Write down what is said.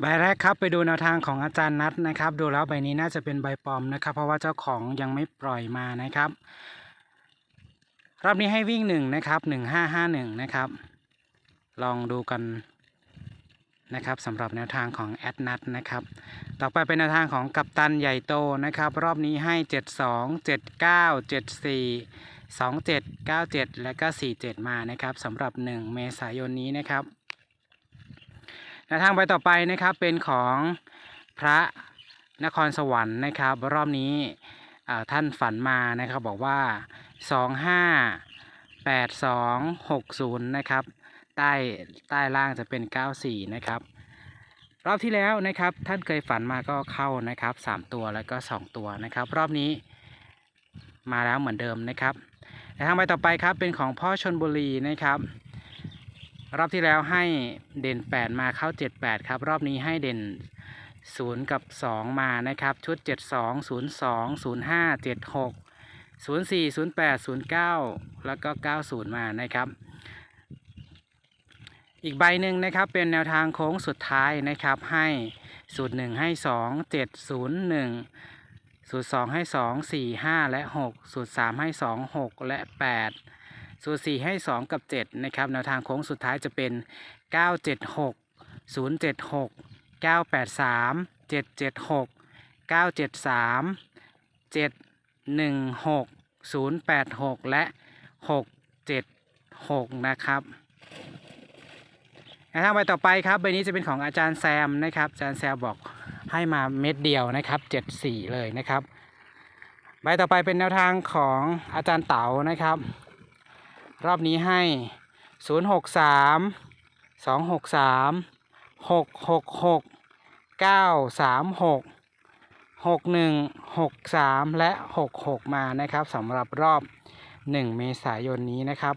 ใบแรกครับไปดูแนวทางของอาจารย์นัทนะครับ ดูแล้วใบนี้น่าจะเป็นใบปลอมนะครับ เพราะว่าเจ้าของยังไม่ปล่อยมานะครับรอบนี้ให้วิ่งหนึ่งนะครับหนึ่งห้าห้าหนึ่งนะครับ ลองดูกันนะครับสำหรับแนวทางของแอดนัทนะครับ ต่อไปเป็นแนวทางของกัปตันใหญ่โตนะครับ รอบนี้ให้เจ็ดสองเจ็ดเก้าเจ็ดสี่สองเจ็ดเก้าเจ็ดและก็สี่เจ็ดมานะครับสำหรับหนึ่งเมษายนนี้นะครับ แนวทางไปต่อไปนะครับเป็นของพระนครสวรรค์นะครับ รอบนี้ท่านฝันมานะครับบอกว่า 25 82 60 นะครับ ใต้ใต้ล่างจะเป็น 94 นะครับ รอบที่แล้วนะครับท่านเคยฝันมาก็เข้านะครับ 3 ตัวแล้วก็ 2 ตัวนะครับ รอบนี้มาแล้วเหมือนเดิมนะครับแนวทางไปต่อไปครับเป็นของพ่อชนบุรีนะครับ รอบที่แล้วให้เด่น 8 มาเข้า 78 ครับ รอบนี้ให้เด่น 0 กับ 2 มานะครับ ชุด 72 02 05 76 04 08 09 แล้วก็ 90 มานะครับ อีกใบหนึ่งนะครับเป็นแนวทางโค้งสุดท้ายนะครับให้สูตร 1 ให้ 2 7 0 1 สูตร 2 ให้ 2 4 5 และ 6 สูตร 3 ให้ 2 6 และ 8 สูตร4ให้ 2 กับ 7 นะครับแนวทางโค้งสุดท้ายจะเป็น 976 076 983 776 973 716 086 และ 676 นะครับทางไปต่อไปครับใบนี้จะเป็นของอาจารย์แซมนะครับอาจารย์แซมบอกให้มาเม็ดเดียวนะครับ74 เลยนะครับ ใบต่อไปเป็นแนวทางของอาจารย์เต๋านะครับ รอบนี้ให้ 063 263 666 936 61 63 และ 66 มานะครับสำหรับรอบ 1 เมษายนนี้นะครับ